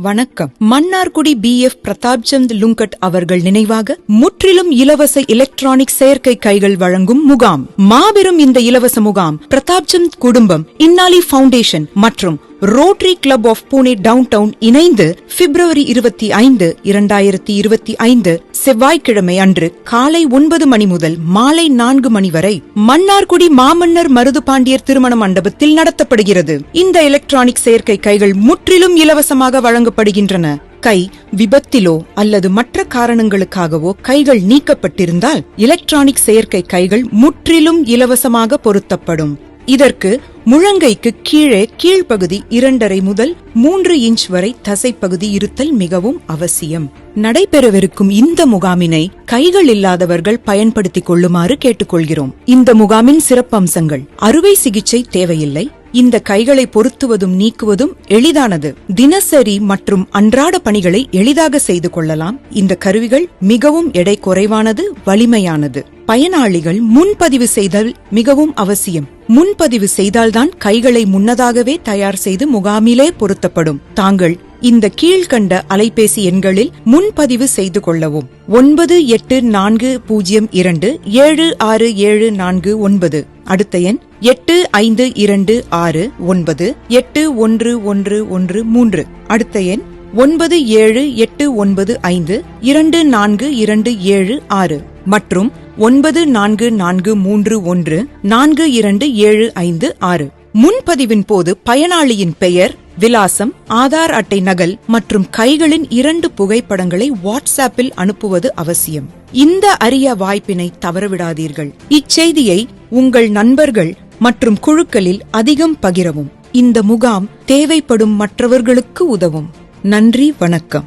வணக்கம். Mannargudi P F Pratapchand Lunkad அவர்கள் நினைவாக முற்றிலும் இலவச எலக்ட்ரானிக் செயற்கை கைகள் வழங்கும் முகாம். மாபெரும் இந்த இலவச முகாம் பிரதாப்சந்த் குடும்பம் இன்னாலி ஃபவுண்டேஷன் மற்றும் Rotary Club of Pune downtown இணைந்து பிப்ரவரி இருபத்தி ஐந்து இரண்டாயிரத்தி இருபத்தி ஐந்து செவ்வாய்க்கிழமை அன்று காலை ஒன்பது மணி முதல் மாலை நான்கு மணி வரை மன்னார்குடி மாமன்னர் மருது பாண்டியர் திருமண மண்டபத்தில் நடத்தப்படுகிறது. இந்த எலக்ட்ரானிக் செயற்கை கைகள் முற்றிலும் இலவசமாக வழங்கப்படுகின்றன. கை விபத்திலோ அல்லது மற்ற காரணங்களுக்காகவோ கைகள் நீக்கப்பட்டிருந்தால் எலக்ட்ரானிக் செயற்கை கைகள் முற்றிலும் இலவசமாக பொருத்தப்படும். இதற்கு முழங்கைக்கு கீழே கீழ்ப்பகுதி இரண்டரை முதல் மூன்று இன்ச் வரை தசைப்பகுதி இருத்தல் மிகவும் அவசியம். நடைபெறவிருக்கும் இந்த முகாமினை கைகள் இல்லாதவர்கள் பயன்படுத்திக் கொள்ளுமாறு கேட்டுக்கொள்கிறோம். இந்த முகாமின் சிறப்பம்சங்கள் அறுவை சிகிச்சை தேவையில்லை இந்த கைகளை பொருத்துவதும் நீக்குவதும் எளிதானது. தினசரி மற்றும் அன்றாட பணிகளை எளிதாக செய்து கொள்ளலாம். இந்த கருவிகள் மிகவும் எடை குறைவானது வலிமையானது. பயனாளிகள் முன்பதிவு செய்தல் மிகவும் அவசியம். முன்பதிவு செய்தால்தான் கைகளை முன்னதாகவே தயார் செய்து முகாமிலே பொருத்தப்படும். தாங்கள் இந்த கீழ்கண்ட அலைபேசி எண்களில் முன்பதிவு செய்து கொள்ளவும். ஒன்பது எட்டு நான்கு பூஜ்ஜியம் இரண்டு ஏழு ஆறு ஏழு நான்கு ஒன்பது. அடுத்த எண் எட்டு ஐந்து இரண்டு ஆறு ஒன்பது எட்டு ஒன்று ஒன்று ஒன்று மூன்று. அடுத்த எண் ஒன்பது ஏழு எட்டு ஒன்பது ஐந்து இரண்டு நான்கு இரண்டு ஏழு ஆறு. மற்றும் ஒன்பது நான்கு நான்கு மூன்று ஒன்று நான்கு இரண்டு ஏழு ஐந்து ஆறு. முன்பதிவின் போது பயனாளியின் பெயர் விலாசம் ஆதார் அட்டை நகல் மற்றும் கைகளின் இரண்டு புகைப்படங்களை வாட்ஸ்ஆப்பில் அனுப்புவது அவசியம். இந்த அரிய வாய்ப்பினை தவறவிடாதீர்கள். இச்செய்தியை உங்கள் நண்பர்கள் மற்றும் குழுக்களில் அதிகம் பகிரவும். இந்த முகாம் தேவைப்படும் மற்றவர்களுக்கு உதவும். நன்றி வணக்கம்.